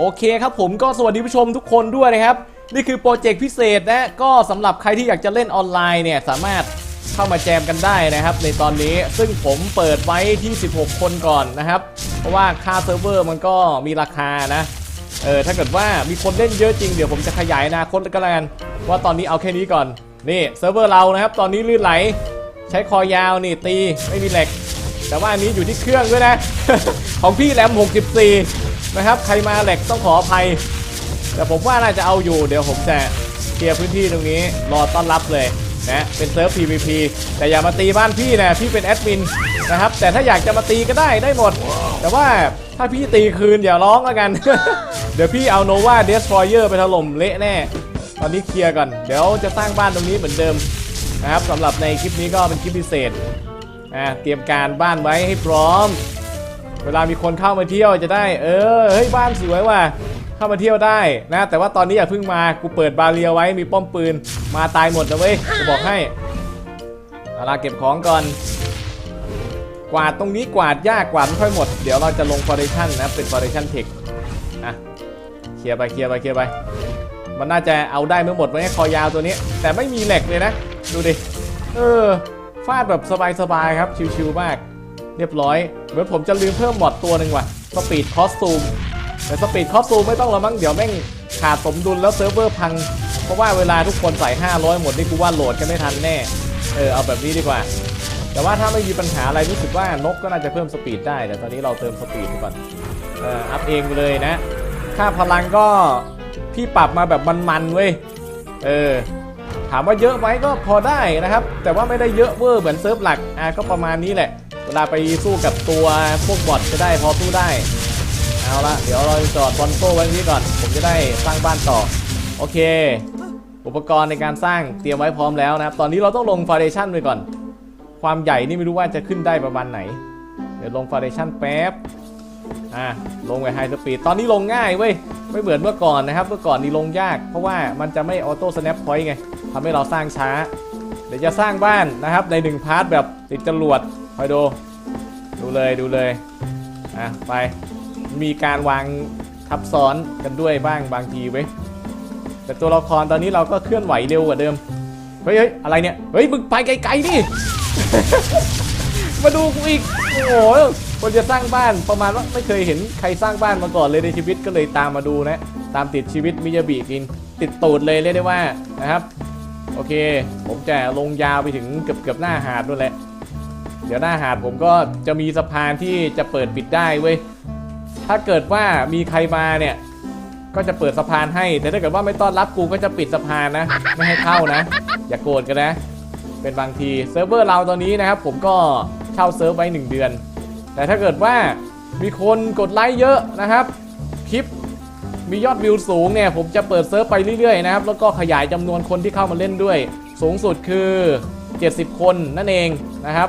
โอเคครับผมก็สวัสดีผู้ชมทุกคนด้วยนะครับ นี่คือโปรเจกต์พิเศษนะก็สำหรับใครที่อยากจะเล่นออนไลน์เนี่ยสามารถเข้ามาแจมกันได้นะครับ ในตอนนี้ซึ่งผมเปิดไว้ที่ 16 คนก่อนนะครับ เพราะว่าค่าเซิร์ฟเวอร์มันก็มีราคานะเออถ้าเกิดว่ามีคนเล่นเยอะจริงเดี๋ยวผมจะขยายอนาคตก็แล้วกันว่าตอนนี้เอาแค่นี้ก่อนนี่เซิร์ฟเวอร์เรานะครับ ตอนนี้ลื่นไหล ใช้คอยาวนี่ตีไม่มีเหล็กแต่ว่าอันนี้อยู่ที่เครื่องด้วยนะ ของพี่แรม64 นะครับ ใครมาเหล็กต้องขออภัย แต่ผมว่าน่าจะเอาอยู่ เดี๋ยวผมจะเคลียร์พื้นที่ตรงนี้ รอต้อนรับเลยนะเป็นเซิร์ฟ PVP แต่อย่ามาตีบ้านพี่นะพี่เป็นแอดมินนะครับ แต่ถ้าอยากจะมาตีก็ได้ได้หมด แต่ว่าถ้าพี่ตีคืนอย่าร้องแล้วกัน เดี๋ยวพี่เอาโนวาเดสทรอยเออร์ไปถล่มเละแน่ ตอนนี้เคลียร์ก่อน เดี๋ยวจะสร้างบ้านตรงนี้เหมือนเดิมนะครับสำหรับในคลิปนี้ก็เป็นคลิปพิเศษอะเตรียมการบ้านไว้ให้พร้อม เวลามีคนเข้ามาเที่ยวจะได้ เออเฮ้ยบ้านสวยว่ะเข้ามาเที่ยวได้นะ แต่ว่าตอนนี้อย่าเพิ่งมากูเปิดบาเรียไว้มีป้อมปืน มาตายหมดนะเว้ยจะบอกให้เอาล่ะเก็บของก่อน กวาดตรงนี้กวาดยากกวาดไม่ค่อยหมด เดี๋ยวเราจะลงฟอร์เรชั่นนะเป็นฟอร์เรชั่นเทคอะเคลียร์ไปเคลียร์ไปเคลียร์ไป มันน่าจะเอาได้ไม่หมดไว้ให้คอยาวตัวนี้ แต่ไม่มีเหล็กเลยนะ ดูดิเออฟาดแบบสบายๆครับชิวๆมาก เรียบร้อยเหมือนผมจะลืมเพิ่มหมอดตัวหนึ่งว่ะสปีดคอสตูมแต่สปีดคอสตูมไม่ต้องล้วมั้งเดี๋ยวแม่งขาดสมดุลแล้วเซิร์ฟเวอร์พัง เพราะว่าเวลาทุกคนใส่ 500 หมดนี่กูว่าโหลดกันไม่ทันแน่ เออเอาแบบนี้ดีกว่า แต่ว่าถ้าไม่มีปัญหาอะไรรู้สึกว่านกก็น่าจะเพิ่มสปีดได้ แต่ตอนนี้เราเติมสปีดก่อนเอออัพเองเลยนะ ค่าพลังก็พี่ปรับมาแบบมันๆเว้ยเออถามว่าเยอะไหมก็พอได้นะครับ แต่ว่าไม่ได้เยอะเวอร์เหมือนเซิร์ฟหลักอะก็ประมาณนี้แหละ เวลาไปสู้กับตัวพวกบอทจะได้พอสู้ได้ เอาละเดี๋ยวเราจอดบอลโต้ไว้ที่ก่อน ผมจะได้สร้างบ้านต่อ โอเค อุปกรณ์ในการสร้างเตรียมไว้พร้อมแล้วนะครับ ตอนนี้เราต้องลงฟ u n เดชั่นไปก่อน ความใหญ่นี่ไม่รู้ว่าจะขึ้นได้ประมาณไหน เดี๋ยวลงฟ u n เดชั่นแป๊บ อะลงไปไฮสปีด ตอนนี้ลงง่ายเว้ย ไม่เหมือนเมื่อก่อนนะครับ เมื่อก่อนนี่ลงยาก เพราะว่ามันจะไม่ออโต้สแนปพอยต์ไงทำให้เราสร้างช้า เดี๋ยวจะสร้างบ้านนะครับในหนึ่งพาร์ทแบบติดจรวด คอยดู ดูเลยดูเลย อะ ไป มีการวางทับซ้อนกันด้วยบ้างบางทีเว้ย แต่ตัวละครตอนนี้เราก็เคลื่อนไหวเร็วกว่าเดิม เฮ้ยเฮ้ยอะไรเนี่ย เฮ้ย มึงไปไกลๆดิ มาดูกูอีก โอ้โหคนจะสร้างบ้านประมาณว่าไม่เคยเห็นใครสร้างบ้านมาก่อนเลยในชีวิตก็เลยตามมาดูนะ ตามติดชีวิตมิยาบิกิน ติดตูดเลยเรียกได้ว่านะครับ โอเค ผมจะลงยาวไปถึงเกือบเกือบหน้าหาดด้วยแหละ เดี๋ยวหน้าหาดผมก็จะมีสะพานที่จะเปิดปิดได้เว้ย ถ้าเกิดว่ามีใครมาเนี่ย ก็จะเปิดสะพานให้ แต่ถ้าเกิดว่าไม่ต้อนรับกูก็จะปิดสะพานนะ ไม่ให้เข้านะ อย่าโกรธกันนะ เป็นบางทีเซิร์ฟเวอร์เราตอนนี้นะครับผมก็เช่าเซิร์ฟไว้ 1 เดือน แต่ถ้าเกิดว่ามีคนกดไลค์เยอะนะครับ คลิปมียอดวิวสูงเนี่ยผมจะเปิดเซิร์ฟไปเรื่อยๆนะครับ แล้วก็ขยายจำนวนคนที่เข้ามาเล่นด้วย สูงสุดคือ 70 คนนั่นเองนะครับ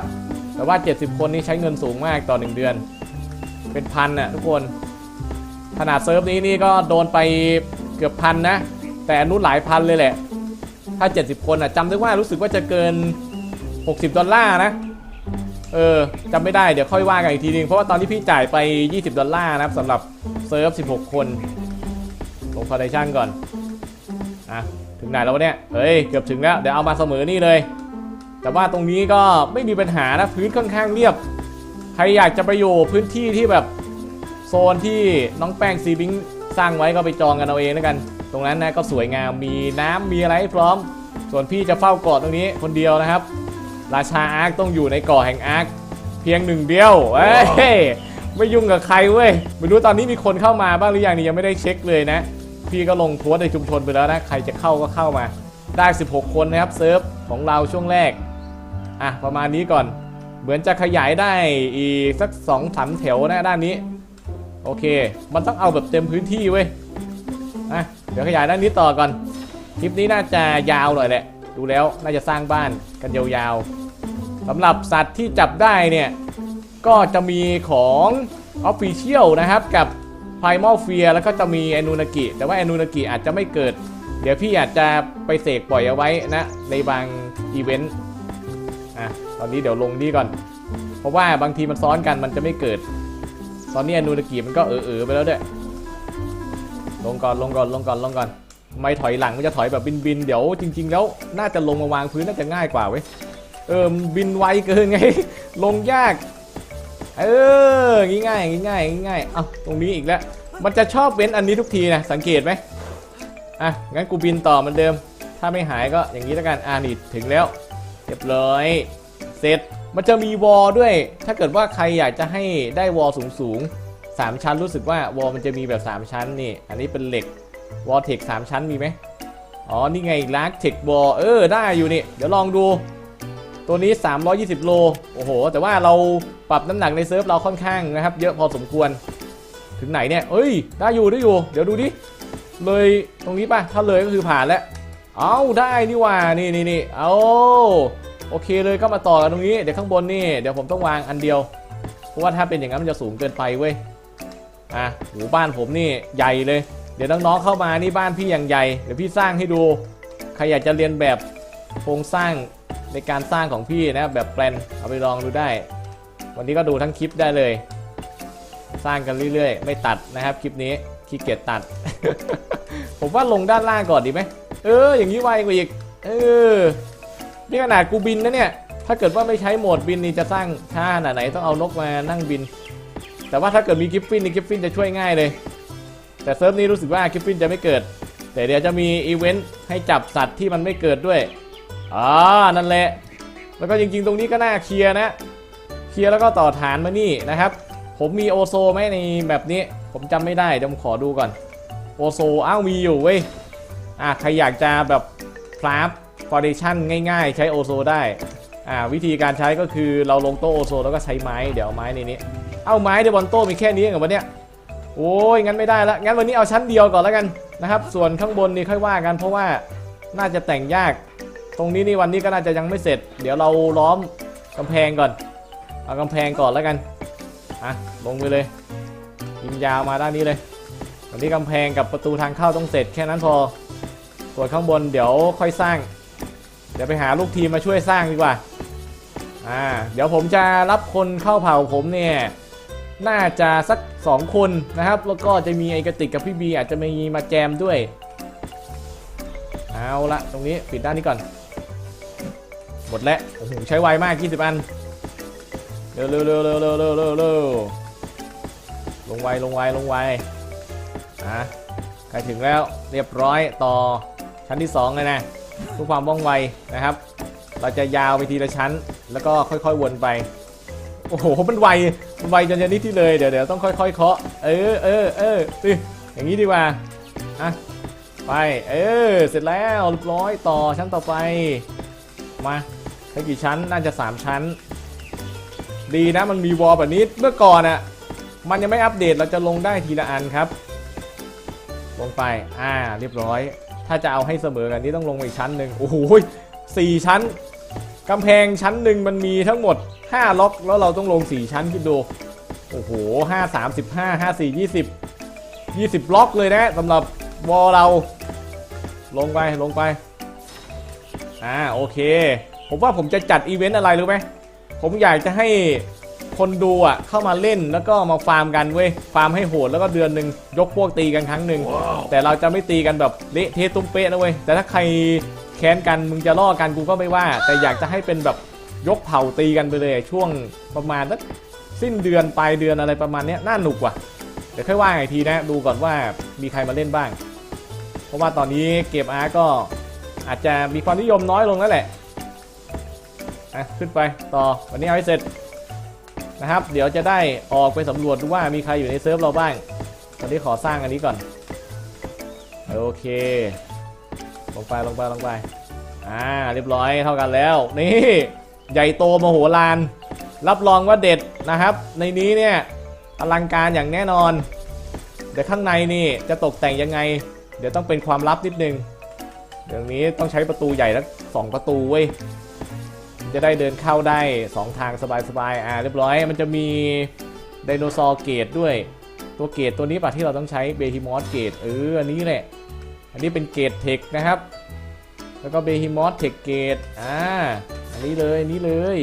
แต่ว่า 70 คนนี้ใช้เงินสูงมากต่อ 1 เดือน เป็นพันน่ะทุกคน ขนาดเซิร์ฟนี้นี่ก็โดนไปเกือบพันนะ แต่อนนุนหลายพันเลยแหละ ถ้า 70 คนอะจำได้ว่ารู้สึกว่าจะเกิน 60 ดอลลาร์นะ เออจำไม่ได้เดี๋ยวค่อยว่ากันอีกทีนึง เพราะว่าตอนที่พี่จ่ายไป 20 ดอลลาร์นะครับสำหรับเซิร์ฟ 16 คนลงฟาเดชั่นก่อนอะถึงไหนแล้ววะเนี่ย เฮ้ย เกือบถึงแล้ว เดี๋ยวเอามาเสมอนี่เลย แต่ว่าตรงนี้ก็ไม่มีปัญหานะพื้นค่อนข้างเรียบ ใครอยากจะไปอยู่พื้นที่ที่แบบโซนที่น้องแป้งซีบิงสร้างไว้ก็ไปจองกันเอาเองแล้วกัน ตรงนั้นนะก็สวยงามมีน้ำมีอะไรพร้อม ส่วนพี่จะเฝ้าเกาะตรงนี้คนเดียวนะครับ ราชาอาร์คต้องอยู่ในเกาะแห่งอาร์คเพียงหนึ่งเดียวเอ้ยไม่ยุ่งกับใครเว้ยไม่รู้ตอนนี้มีคนเข้ามาบ้างหรือยังนี่ยังไม่ได้เช็คเลยนะ พี่ก็ลงโพสต์ในชุมชนไปแล้วนะ ใครจะเข้าก็เข้ามาได้ 16 คนนะครับเซิร์ฟของเราช่วงแรก อะประมาณนี้ก่อน เหมือนจะขยายได้อีกสักสองสามแถวนะด้านนี้ โอเค มันต้องเอาแบบเต็มพื้นที่เว้ยอะเดี๋ยวขยายด้านนี้ต่อก่อน คลิปนี้น่าจะยาวหน่อยแหละ ดูแล้วน่าจะสร้างบ้านกันยาวๆสำหรับสัตว์ที่จับได้เนี่ย ก็จะมีของ Official นะครับกับ Primal Fear แล้วก็จะมีแอนูนากิ แต่ว่าแอนูนากิอาจจะไม่เกิด เดี๋ยวพี่อาจจะไปเสกปล่อยเอาไว้นะ ในบางอีเวนต์ อะตอนนี้เดี๋ยวลงนี่ก่อน เพราะว่าบางทีมันซ้อนกันมันจะไม่เกิด ตอนนี้อนูนากิมันก็เออๆไปแล้วด้วยลงก่อนลงก่อนลงก่อนลงก่อน ไม่ถอยหลังมันจะถอยแบบบินบินเดี๋ยวจริง ๆ แล้วน่าจะลงมาวางพื้นน่าจะง่ายกว่าเว้ยเออมบินไวเกินไง ลงยากเอองี้ง่ายง่ายง่ายเอาตรงนี้อีกแล้ว มันจะชอบเว้นอันนี้ทุกทีนะสังเกตไหมอะงั้นกูบินต่อเหมือนเดิม ถ้าไม่หายก็อย่างนี้แล้วกันอ่านี่ถึงแล้ว รียบร้อยเสร็จมันจะมีวอลด้วย ถ้าเกิดว่าใครอยากจะให้ได้วอลสูงสูงๆสามชั้นรู้สึกว่าวอลมันจะมีแบบ 3 ชั้นนี่ อันนี้เป็นเหล็กวอลเทคสามชั้นมีไหมอ๋อ นี่ไงลักเทควอลเออ ได้อยู่นี่ เดี๋ยวลองดู ตัวนี้ 320 โล โอ้โห แต่ว่าเราปรับน้ำหนักในเซิร์ฟเราค่อนข้างนะครับ เยอะพอสมควร ถึงไหนเนี่ย เอ้ย ได้อยู่ได้อยู่ เดี๋ยวดูดิ เลยตรงนี้ป่ะ ถ้าเลยก็คือผ่านแล้ว เอาได้นี่ว่านี่นี่นี่เอาโอเคเลยก็มาต่อกันตรงนี้เดี๋ยวข้างบนนี่เดี๋ยวผมต้องวางอันเดียว เพราะว่าถ้าเป็นอย่างนั้นมันจะสูงเกินไปเว้ยอะหูบ้านผมนี่ใหญ่เลย เดี๋ยวน้องๆเข้ามานี่บ้านพี่อย่างใหญ่เดี๋ยวพี่สร้างให้ดูใครอยากจะเรียนแบบโครงสร้างในการสร้างของพี่นะแบบแปลนเอาไปลองดูได้ วันนี้ก็ดูทั้งคลิปได้เลย สร้างกันเรื่อยๆ ไม่ตัดนะครับคลิปนี้ขี้เกียจตัด ผมว่าลงด้านล่างก่อนดีไหม เออ อย่างนี้ไวกว่าอีก เออ นี่ขนาดกูบินนะเนี่ย ถ้าเกิดว่าไม่ใช้โหมดบินนี่จะสร้างช้าขนาดไหนต้องเอานกมานั่งบิน แต่ว่าถ้าเกิดมีกิฟฟินนี่กิฟฟินจะช่วยง่ายเลย แต่เซิร์ฟนี้รู้สึกว่ากิฟฟินจะไม่เกิด แต่เดี๋ยวจะมีอีเวนต์ให้จับสัตว์ที่มันไม่เกิดด้วยอ่านั่นแหละ แล้วก็จริงๆ ตรงนี้ก็น่าเคลียร์นะ เคลียร์แล้วก็ต่อฐานมานี่นะครับ ผมมีโอโซไหมในแบบนี้ ผมจำไม่ได้เดี๋ยวผมขอดูก่อน โอโซอ้าวมีอยู่เว้ย อะใครอยากจะแบบคราฟฟอร์เดชั่นง่าย ๆ ใช้โอโซได้อ่าวิธีการใช้ก็คือเราลงโต๊ะโอโซแล้วก็ใช้ไม้เดี๋ยวเอาไม้ในนี้ เอาไม้เดี๋ยวบนโต๊ะมีแค่นี้เองเหรอวะเนี่ยโอ้ยงั้นไม่ได้ละงั้นวันนี้เอาชั้นเดียวก่อนแล้วกันนะครับส่วนข้างบนนี่ค่อยว่ากันเพราะว่าน่าจะแต่งยาก ตรงนี้นี่วันนี้ก็น่าจะยังไม่เสร็จ เดี๋ยวเราล้อมกำแพงก่อนเอากำแพงก่อนแล้วกันอะลงไปเลยยิงยาวมาด้านนี้เลยตอนนี้กำแพงกับประตูทางเข้าต้องเสร็จแค่นั้นพอ ส่วนข้างบนเดี๋ยวค่อยสร้าง เดี๋ยวไปหาลูกทีมมาช่วยสร้างดีกว่า อ่า เดี๋ยวผมจะรับคนเข้าเผ่าผมเนี่ย น่าจะสัก 2 คนนะครับ แล้วก็จะมีไอกระติกกับพี่บีอาจจะมีมาแจมด้วย เอาละตรงนี้ปิดด้านนี้ก่อน หมดแล้ว โอ้โห ใช้ไวมาก 20 อัน เร็วเร็วเร็วเร็วเร็วเร็วเร็วลงไวลงไวลงไวอะใกล้ถึงแล้วเรียบร้อยต่อ ชั้นที่2เลยนะเพื่อความว่องไวนะครับ เราจะยาวไปทีละชั้น แล้วก็ค่อยๆวนไป โอ้โห มันไว มันไวจนชนิดที่เลย เดี๋ยวเดี๋ยวต้องค่อยๆเคาะ เออเออเออสิอย่างนี้ดีกว่า อะ ไป เออ เสร็จแล้วเรียบร้อยต่อชั้นต่อไป มาใช้กี่ชั้น น่าจะ 3 ชั้น ดีนะ มันมีวอลแบบนี้ เมื่อก่อนอะ่ะ มันยังไม่อัปเดต เราจะลงได้ทีละอันครับ ลงไป อ่า เรียบร้อย ถ้าจะเอาให้เสมอกันนี้ต้องลงอีกชั้นหนึ่งโอ้โหสี่ชั้นกำแพงชั้นหนึ่งมันมีทั้งหมด 5 ล็อก แล้วเราต้องลง 4 ชั้นคิดดูโอ้โหห้าสามสิบห้าห้าสี่ยี่สิบยี่สิบล็อกเลยนะสำหรับวอลเรา ลงไปลงไปอ่าโอเค ผมว่าผมจะจัดอีเวนต์อะไรรู้ไหมผมอยากจะให้ คนดูอะเข้ามาเล่นแล้วก็มาฟาร์มกันเว้ยฟาร์มให้โหดแล้วก็เดือนหนึ่งยกพวกตีกันครั้งหนึ่งแต่เราจะไม่ตีกันแบบเละเทะตุ้มเป๊ะนะเว้ยแต่ถ้าใครแค้นกันมึงจะล่อกันกูก็ไม่ว่า แต่อยากจะให้เป็นแบบยกเผ่าตีกันไปเลยช่วงประมาณสักสิ้นเดือนปลายเดือนอะไรประมาณเนี้ยน่าหนุกว่ะเดี๋ยวค่อยว่าอีกทีนะดูก่อนว่ามีใครมาเล่นบ้าง เพราะว่าตอนนี้เกมอาร์ก็อาจจะมีความนิยมน้อยลงแล้วแหละอะขึ้นไปต่อวันนี้เอาให้เสร็จ นะครับ เดี๋ยวจะได้ออกไปสำรวจดูว่ามีใครอยู่ในเซิร์ฟเราบ้างตอนนี้ขอสร้างอันนี้ก่อน โอเค ลงไปลงไปลงไป อ่า เรียบร้อยเท่ากันแล้ว นี่ ใหญ่โตมโหฬาร รับรองว่าเด็ดนะครับ ในนี้เนี่ยอลังการอย่างแน่นอน เดี๋ยวข้างในนี่จะตกแต่งยังไง เดี๋ยวต้องเป็นความลับนิดนึงเดี๋ยวนี้ต้องใช้ประตูใหญ่แล้วสองประตูเว้ย จะได้เดินเข้าได้ 2 ทางสบายๆอ่าเรียบร้อย มันจะมีไดโนเสาร์เกตด้วย ตัวเกตตัวนี้ป่ะที่เราต้องใช้เบฮิมอสเกตเอออันนี้แหละอันนี้เป็นเกตเทคนะครับ แล้วก็เบฮิมอสเทคเกตอ่าอันนี้เลยอันนี้เลย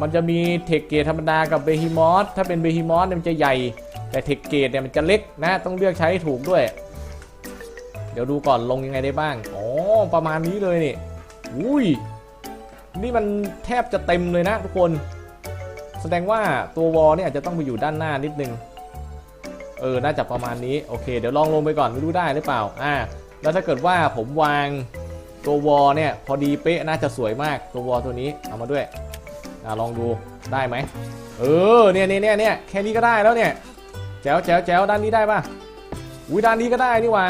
มันจะมีเทคเกตธรรมดากับเบฮิมอสถ้าเป็นเบฮิมอสเนี่ยมันจะใหญ่ แต่เทคเกตเนี่ยมันจะเล็กนะต้องเลือกใช้ถูกด้วย เดี๋ยวดูก่อนลงยังไงได้บ้างอ๋อประมาณนี้เลยนี่อุ้ย นี่มันแทบจะเต็มเลยนะทุกคน แสดงว่าตัววอลเนี่ยอาจจะต้องไปอยู่ด้านหน้านิดนึง เออ น่าจะประมาณนี้ โอเค เดี๋ยวลองลงไปก่อนไม่รู้ได้หรือเปล่า อ่า แล้วถ้าเกิดว่าผมวางตัววอลเนี่ยพอดีเป๊ะน่าจะสวยมากตัววอลตัวนี้เอามาด้วยอ่าลองดูได้ไหม เออ เนี่ยเนี่ยเนี่ยเนี่ยแค่นี้ก็ได้แล้วเนี่ย แจ๋วแจ๋วแจ๋วด้านนี้ได้ปะอุ้ยด้านนี้ก็ได้นี่หว่า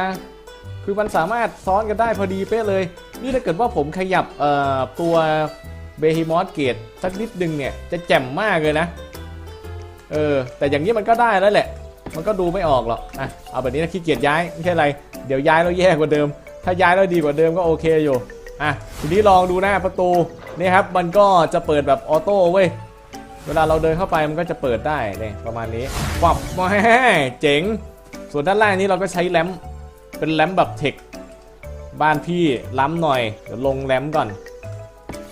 คือมันสามารถซ้อนกันได้พอดีเป๊ะเลย นี่ถ้าเกิดว่าผมขยับตัวเบฮิมอสเกตสักนิดนึงเนี่ยจะแจ่มมากเลยนะ เออ แต่อย่างนี้มันก็ได้แล้วแหละ มันก็ดูไม่ออกหรอกอะเอาแบบนี้นะขี้เกียจย้ายไม่ใช่อะไร เดี๋ยวย้ายแล้วแย่กว่าเดิม ถ้าย้ายแล้วดีกว่าเดิมก็โอเคอยู่ อะ ทีนี้ลองดูหน้าประตูนี่ครับ มันก็จะเปิดแบบออโต้เว้ย เวลาเราเดินเข้าไปมันก็จะเปิดได้เนี่ยประมาณนี้ปับมาแฮ่เจ๋ง ส่วนด้านล่างนี้เราก็ใช้แรมป์ เป็นแรมแบบเทค บ้านพี่ล้ำหน่อย เดี๋ยวลงแรมก่อน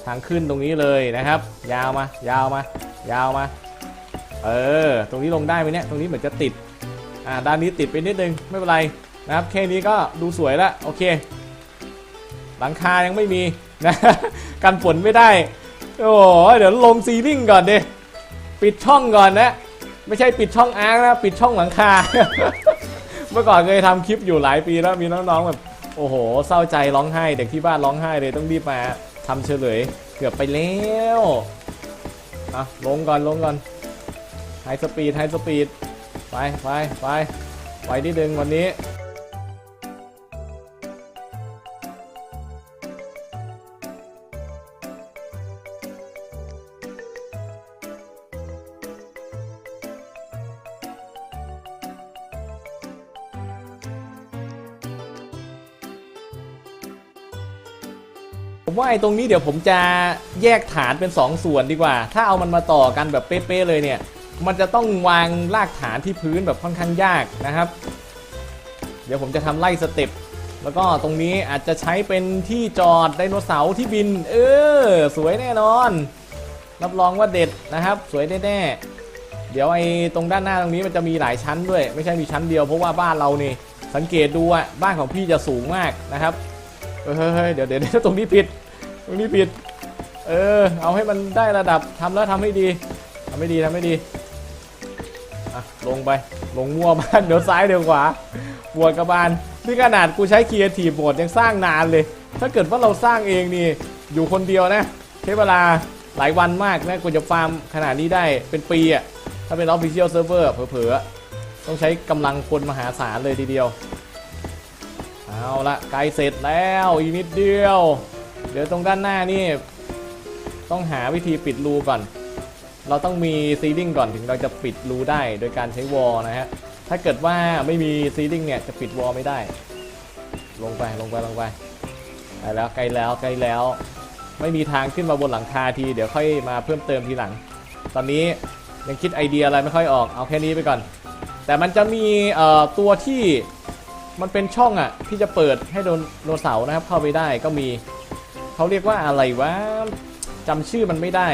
ทางขึ้นตรงนี้เลยนะครับ ยาวมา ยาวมา ยาวมา เออ ตรงนี้ลงได้ไหมเนี่ย ตรงนี้เหมือนจะติด อ่า ด้านนี้ติดไปนิดนึง ไม่เป็นไรนะครับ แค่นี้ก็ดูสวยละ โอเค หลังคายังไม่มีนะกันฝนไม่ได้ โอ้เดี๋ยวลงซีลิ่งก่อนดิ ปิดช่องก่อนนะ ไม่ใช่ปิดช่องอาร์นะ ปิดช่องหลังคา เมื่อก่อนเคยทำคลิปอยู่หลายปีแล้วมีน้องๆแบบโอ้โห เศร้าใจร้องไห้ เด็กที่บ้านร้องไห้เลยต้องรีบมาทำเฉลย เกือบไปแล้วอะลงก่อนลงก่อนไฮสปีดไฮสปีดไปไปไปไปนิดนึงวันนี้ ผมว่าไอ้ตรงนี้เดี๋ยวผมจะแยกฐานเป็น 2 ส่วนดีกว่า ถ้าเอามันมาต่อกันแบบเป๊ะๆเลยเนี่ย มันจะต้องวางรากฐานที่พื้นแบบค่อนข้างยากนะครับ เดี๋ยวผมจะทำไล่สเต็ป แล้วก็ตรงนี้อาจจะใช้เป็นที่จอดไดโนเสาร์ที่บิน เออ สวยแน่นอน รับรองว่าเด็ดนะครับ สวยแน่ๆ เดี๋ยวไอ้ตรงด้านหน้าตรงนี้มันจะมีหลายชั้นด้วย ไม่ใช่มีชั้นเดียวเพราะว่าบ้านเรานี่สังเกตดูอะบ้านของพี่จะสูงมากนะครับเฮ้ยเดี๋ยวเดี๋ยวเดี๋ยวตรงนี้ผิด ตรงนี้ผิด เออ เอาให้มันได้ระดับทำแล้วทำให้ดีทำให้ดีทำให้ดีอะลงไป ลงมั่วมากเดี๋ยวซ้ายเดี๋ยวขวาปวดกระบาลนี่ขนาดกูใช้ครีเอทีฟโหมดยังสร้างนานเลย ถ้าเกิดว่าเราสร้างเองนี่ อยู่คนเดียวนะใช้เวลาหลายวันมากนะกว่าจะฟาร์มขนาดนี้ได้เป็นปีอะ่ะถ้าเป็น Official Server เผลอๆ ต้องใช้กำลังคนมหาศาลเลยทีเดียว เอาละไกลเสร็จแล้วอีกนิดเดียว เดี๋ยวตรงด้านหน้านี่ ต้องหาวิธีปิดรูก่อน เราต้องมีซีลิ่งก่อนถึงเราจะปิดรูได้โดยการใช้วอลนะฮะ ถ้าเกิดว่าไม่มีซีลิ่งเนี่ยจะปิดวอลไม่ได้ ลงไปลงไปลงไปไปแล้วใกลแล้วใกลแล้ว ไม่มีทางขึ้นมาบนหลังคาที เดี๋ยวค่อยมาเพิ่มเติมทีหลัง ตอนนี้ยังคิดไอเดียอะไรไม่ค่อยออกเอาแค่นี้ไปก่อน แต่มันจะมีเอ่อตัวที่มันเป็นช่องอะที่จะเปิดให้โดนโนเสานะครับเข้าไปได้ก็มี เขาเรียกว่าอะไรวะจำชื่อมันไม่ได้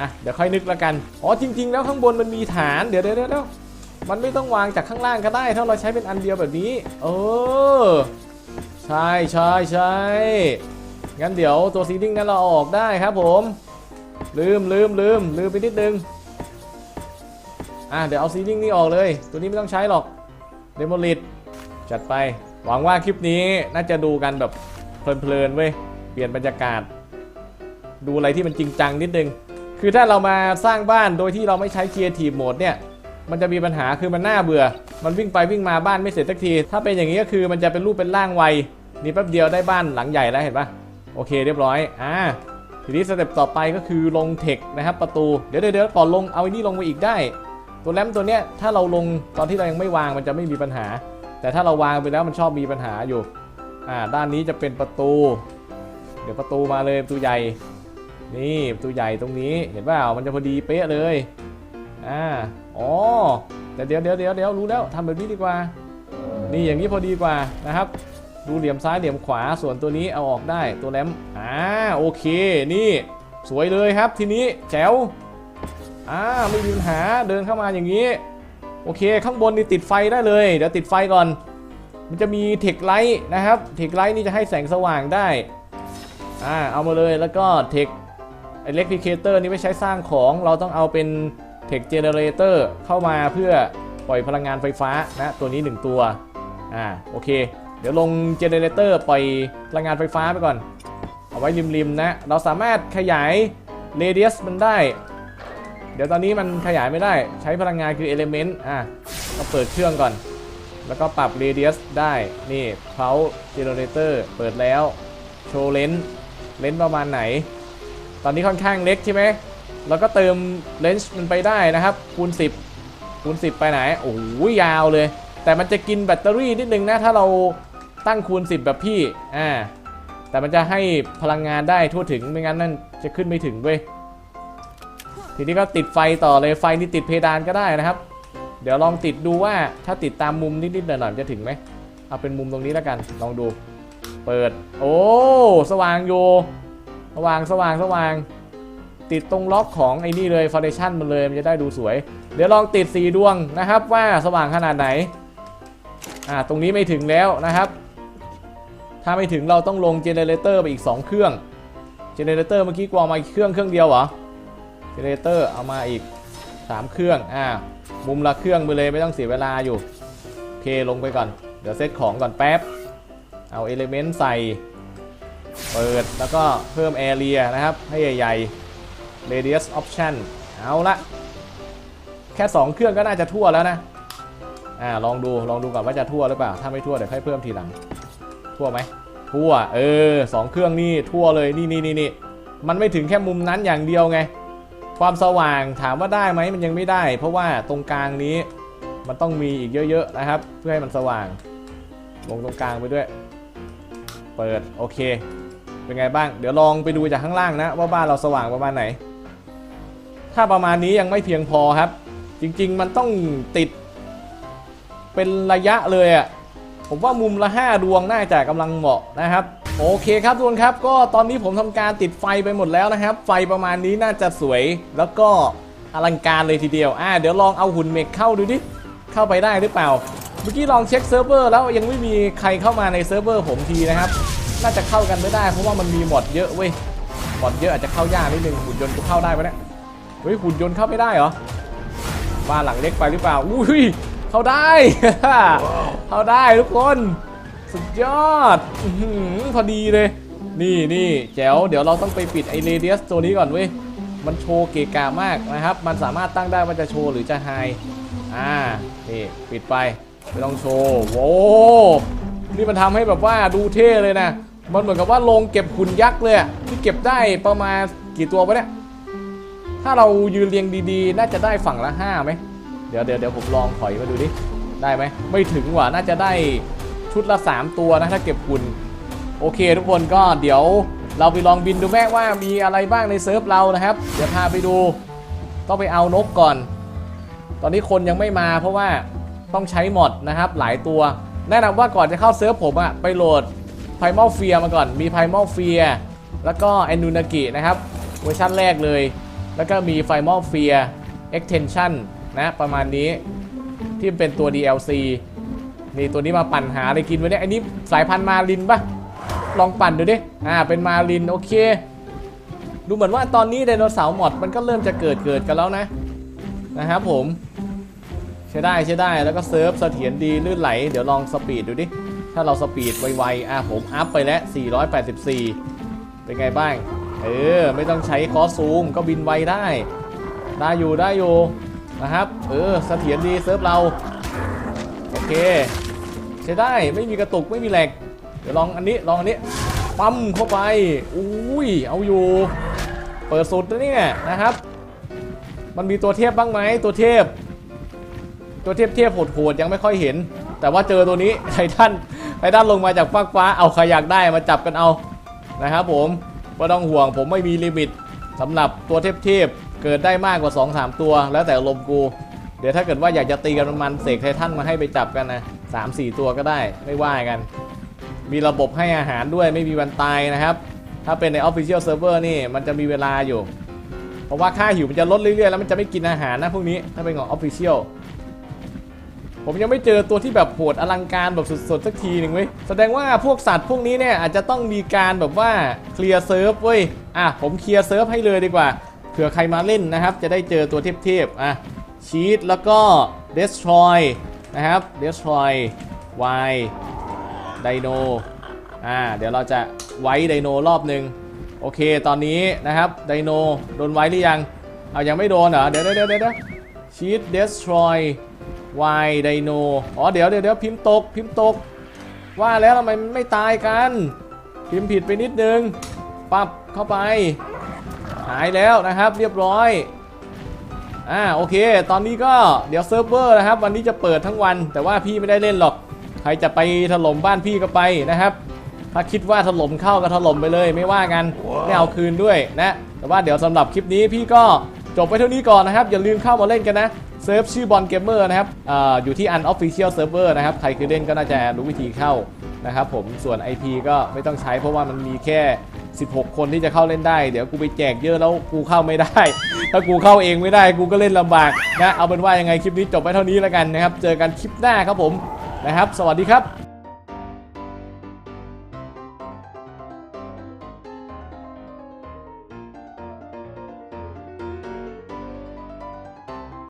อะ เดี๋ยวค่อยนึกแล้วกัน อ๋อ จริง ๆ แล้วข้างบนมันมีฐาน เดี๋ยวเดี๋ยวเดี๋ยวมันไม่ต้องวางจากข้างล่างก็ได้ ถ้าเราใช้เป็นอันเดียวแบบนี้ เออ ใช่ใช่ใช่งั้นเดี๋ยวตัวซีดิ้งนั้นเราออกได้ครับผม ลืมลืมลืมลืมไปนิดนึง อะ เดี๋ยวเอาซีดิ้งนี่ออกเลย ตัวนี้ไม่ต้องใช้หรอก เดโมลิตจัดไป หวังว่าคลิปนี้น่าจะดูกันแบบเพลินๆเว้ย เปลี่ยนบรรยากาศ ดูอะไรที่มันจริงจังนิดนึง คือถ้าเรามาสร้างบ้านโดยที่เราไม่ใช้ Creative Mode เนี่ยมันจะมีปัญหาคือมันน่าเบื่อ มันวิ่งไปวิ่งมาบ้านไม่เสร็จสักที ถ้าเป็นอย่างนี้ก็คือมันจะเป็นรูปเป็นร่างไว นี่แป๊บเดียวได้บ้านหลังใหญ่แล้วเห็นปะโอเคเรียบร้อย อ่า ทีนี้สเต็ปต่อไปก็คือลงเทคนะครับประตู เดี๋ยวเดี๋ยวเดี๋ยวก่อนลงเอาไอ้นี่ลงมาอีกได้ ตัวแรมตัวเนี้ยถ้าเราลงตอนที่เรายังไม่วางมันจะไม่มีปัญหา แต่ถ้าเราวางไปแล้วมันชอบมีปัญหาอยู่ อ่า ด้านนี้จะเป็นประตู เดี๋ยวประตูมาเลยประตูใหญ่ นี่ประตูใหญ่ตรงนี้เห็นเปล่ามันจะพอดีเป๊ะเลยอ่าอ๋อแต่เดี๋ยวเดี๋ยวเดี๋ยวเดี๋ยวรู้แล้วทำแบบนี้ดีกว่า นี่อย่างนี้พอดีกว่านะครับ ดูเหลี่ยมซ้ายเหลี่ยมขวาส่วนตัวนี้เอาออกได้ตัวแรมอ่าโอเค นี่ สวยเลยครับทีนี้แจ๋วอ่าไม่มีปัญหาเดินเข้ามาอย่างนี้ โอเคข้างบนนี่ติดไฟได้เลย เดี๋ยวติดไฟก่อน มันจะมีเทคไลท์นะครับเทคไลท์นี่จะให้แสงสว่างได้ อ่าเอามาเลยแล้วก็เทคอิเล็กทริเคเตอร์นี่ไม่ใช้สร้างของเราต้องเอาเป็นเทคเจเนเรเตอร์เข้ามาเพื่อปล่อยพลังงานไฟฟ้านะตัวนี้ 1 ตัวอ่าโอเค เดี๋ยวลงเจเนเรเตอร์ปล่อยพลังงานไฟฟ้าไปก่อน เอาไว้ริมๆนะ เราสามารถขยายเรเดียสมันได้ เดี๋ยวตอนนี้มันขยายไม่ได้ใช้พลังงานคือ Element อะก็เปิดเครื่องก่อน แล้วก็ปรับ Radius ได้ นี่เพา Generator เปิดแล้วโชว์เลนส์ เลนส์ประมาณไหน ตอนนี้ค่อนข้างเล็กใช่ไหมแล้วก็เติมเลนส์มันไปได้นะครับคูณ 10คูณ 10 ไปไหนโอ้โหยาวเลย แต่มันจะกินแบตเตอรี่นิดนึงนะถ้าเราตั้งคูณ 10 แบบพี่อ่าแต่มันจะให้พลังงานได้ทั่วถึงไม่งั้นนั่นจะขึ้นไม่ถึงเว้ยทีนี้ก็ติดไฟต่อเลยไฟนี่ติดเพดานก็ได้นะครับ เดี๋ยวลองติดดูว่าถ้าติดตามมุมนิดๆหน่อยๆจะถึงไหมเอาเป็นมุมตรงนี้แล้วกันลองดู เปิด โอ้ สว่างอยู่ สว่างสว่างสว่าง ติดตรงล็อกของไอ้นี่เลยฟ u n เดชั่นมันเลย มันจะได้ดูสวย เดี๋ยวลองติดสีดวงนะครับ ว่าสว่างขนาดไหน อ่า ตรงนี้ไม่ถึงแล้วนะครับ ถ้าไม่ถึงเราต้องลงเจเนเรเตอร์ไปอีก 2 เครื่อง เจเนเรเตอร์เมื่อกี้กวางมาอีกเครื่องเครื่องเดียวเหรอ เจเนเรเตอร์เอามาอีก 3 เครื่อง อ่า มุมละเครื่องไปเลยไม่ต้องเสียเวลาอยู่ โอเคลงไปก่อน เดี๋ยวเซตของก่อนแป๊บ เอาเอลิเมนต์ใส่ เปิดแล้วก็เพิ่ม Area นะครับ ให้ใหญ่ๆ Radius Option เอาละ แค่ 2 เครื่องก็น่าจะทั่วแล้วนะ อ่า ลองดู ลองดูก่อนว่าจะทั่วหรือเปล่า ถ้าไม่ทั่วเดี๋ยวค่อยเพิ่มทีหลัง ทั่วไหม ทั่ว เออสองเครื่องนี่ทั่วเลย นี่นี่นี่นี่มันไม่ถึงแค่มุมนั้นอย่างเดียวไง ความสว่างถามว่าได้ไหมมันยังไม่ได้ เพราะว่าตรงกลางนี้มันต้องมีอีกเยอะๆนะครับ เพื่อให้มันสว่าง ลงตรงกลางไปด้วย เปิดโอเค เป็นไงบ้าง เดี๋ยวลองไปดูจากข้างล่างนะ ว่าบ้านเราสว่างประมาณไหน ถ้าประมาณนี้ยังไม่เพียงพอครับ จริงๆมันต้องติด เป็นระยะเลยอะ่ะผมว่ามุมละ 5 ดวงน่าจะกำลังเหมาะนะครับโอเคครับทุกคนครับ ก็ตอนนี้ผมทำการติดไฟไปหมดแล้วนะครับ ไฟประมาณนี้น่าจะสวย แล้วก็อลังการเลยทีเดียวอ่าเดี๋ยวลองเอาหุ่นเมกเข้าดูดิเข้าไปได้หรือเปล่า เมื่อกี้ลองเช็คเซิร์ฟเวอร์แล้วยังไม่มีใครเข้ามาในเซิร์ฟเวอร์ผมทีนะครับ น่าจะเข้ากันไม่ได้เพราะว่ามันมีมอดเยอะเว้ยมอดเยอะอาจจะเข้ายากนิดนึงหุ่นยนต์กูเข้าได้ปะเนี่ยเฮ้ยหุ่นยนต์เข้าไม่ได้เหรอบ้านหลังเล็กไปหรือเปล่าอุ้ยเข้าได้ เข้าได้ทุกคน สุดยอดอพอดีเลย นี่นี่แจ๋วเดี๋ยวเราต้องไปปิดไอเรเดียสตัวนี้ก่อนเว้ยมันโชว์เกะกะมากนะครับ มันสามารถตั้งได้ว่าจะโชว์หรือจะไฮอ่า นี่ ปิดไป ไม่ต้องโชว์โว้นี่มันทำให้แบบว่าดูเท่เลยนะ มันเหมือนกับว่าลงเก็บหุ่นยักษ์เลยที่เก็บได้ประมาณกี่ตัววะเนี่ย ถ้าเรายืนเรียงดีๆ น่าจะได้ฝั่งละห้าไหม เดี๋ยวเดี๋ยวเดี๋ยวผมลองถอยมาดูดิ ได้ไหม ไม่ถึงว่ะ น่าจะได้ชุดละ 3 ตัวนะถ้าเก็บคุณโอเคทุกคนก็เดี๋ยวเราไปลองบินดูแม่ว่ามีอะไรบ้างในเซิร์ฟเรานะครับ เดี๋ยวพาไปดู ต้องไปเอานกก่อน ตอนนี้คนยังไม่มาเพราะว่า ต้องใช้หมดนะครับ หลายตัว แนะนำว่าก่อนจะเข้าเซิร์ฟผมอะไปโหลด Primal Fear มาก่อน มี Primal Fear แล้วก็ a n u n a g i นะครับ เวอร์ชันแรกเลย แล้วก็มี Primal Fear Extension นะประมาณนี้ที่เป็นตัว DLC นี่ตัวนี้มาปั่นหาอะไรกินวะเนี่ยอันนี้สายพันธุ์มาลินปะลองปั่นดูดิ อ่า เป็นมาลิน โอเค ดูเหมือนว่าตอนนี้ไดโนเสาร์หมดมันก็เริ่มจะเกิดเกิดกันแล้วนะ นะครับผม ช้ได้ใช้ได้แล้วก็เซิร์ฟเสถียรดีลื่นไหล เดี๋ยวลองสปีดดูดิ ถ้าเราสปีดไวๆ อะผมอัพไปแล้ว 484 เป็นไงบ้าง เออ ไม่ต้องใช้คอสูมก็บินไวได้ ได้อยู่ได้อยู่นะครับ เออเสถียรดีเซิร์ฟเรา โอเค ใช้ได้ไม่มีกระตุกไม่มีแหลก เดี๋ยวลองอันนี้ลองอันนี้ ปั๊มเข้าไป อุ้ย เอาอยู่ เปิดสุดนะเนี่ยนะครับ มันมีตัวเทียบบ้างไหมตัวเทียบ ตัวเทียบเทียบโหดๆยังไม่ค่อยเห็น แต่ว่าเจอตัวนี้ไททันไททันลงมาจากฟากฟ้าเอาใครอยากได้มาจับกันเอานะครับผมไม่ต้องห่วงผมไม่มีลิมิตสำหรับตัวเทียบเทียบเกิดได้มากกว่า 2-3 ตัว แล้วแต่ลมณ์กู เดี๋ยวถ้าเกิดว่าอยากจะตีกันมันเสกไททันมาให้ไปจับกันนะสามสี่ตัวก็ได้ไม่ว่ากัน มีระบบให้อาหารด้วยไม่มีวันตายนะครับ ถ้าเป็นใน Official Server นี่มันจะมีเวลาอยู่ เพราะว่าค่าหิวมันจะลดเรื่อยๆ แล้วมันจะไม่กินอาหารนะพวกนี้ถ้าเป็นของ Official ผมยังไม่เจอตัวที่แบบโหดอลังการแบบสุดๆสักทีหนึ่งเว้ยแสดงว่าพวกสัตว์พวกนี้เนี่ยอาจจะต้องมีการแบบว่าเคลียร์เซิร์ฟเว้ยอะผมเคลียร์เซิร์ฟให้เลยดีกว่าเผื่อใครมาเล่นนะครับ จะได้เจอตัวเทพๆอะชีตแล้วก็ destroy นะครับ destroy y ไดโนอ่าเดี๋ยวเราจะไว้ไดโนรอบหนึ่งโอเคตอนนี้นะครับไดโนโดนไว้หรือยังเอายังไม่โดนเหรอเดี๋ยวเดี๋ยวเดี๋ยวเดี๋ย วชีต destroy y ไดโน อ๋อเดี๋ยวเดี๋ยวเดี๋ยวพิมพ์ตก พิมพ์ตก ว่าแล้วทำไมมันไม่ตายกัน พิมพ์ผิดไปนิดนึงปับเข้าไป หายแล้วนะครับ เรียบร้อย อ่า โอเค ตอนนี้ก็เดี๋ยวเซิร์ฟเวอร์นะครับ วันนี้จะเปิดทั้งวัน แต่ว่าพี่ไม่ได้เล่นหรอก ใครจะไปถล่มบ้านพี่ก็ไปนะครับ ถ้าคิดว่าถล่มเข้าก็ถล่มไปเลย ไม่ว่ากันไม่เอาคืนด้วยนะ แต่ว่าเดี๋ยวสำหรับคลิปนี้พี่ก็จบไปเท่านี้ก่อนนะครับ อย่าลืมเข้ามาเล่นกันนะ เซิร์ฟชื่อบอลเกมเมอร์นะครับออยู่ที่ Unofficial Server นะครับ ใครเคยเล่นก็น่าจะรู้วิธีเข้านะครับผม ส่วน IP ก็ไม่ต้องใช้เพราะว่ามันมีแค่ 16 คนที่จะเข้าเล่นได้ เดี๋ยวกูไปแจกเยอะแล้วกูเข้าไม่ได้ ถ้ากูเข้าเองไม่ได้กูก็เล่นลำบากนะ เอาเป็นว่ายังไงคลิปนี้จบไปเท่านี้แล้วกันนะครับ เจอกันคลิปหน้าครับผมนะครับ สวัสดีครับ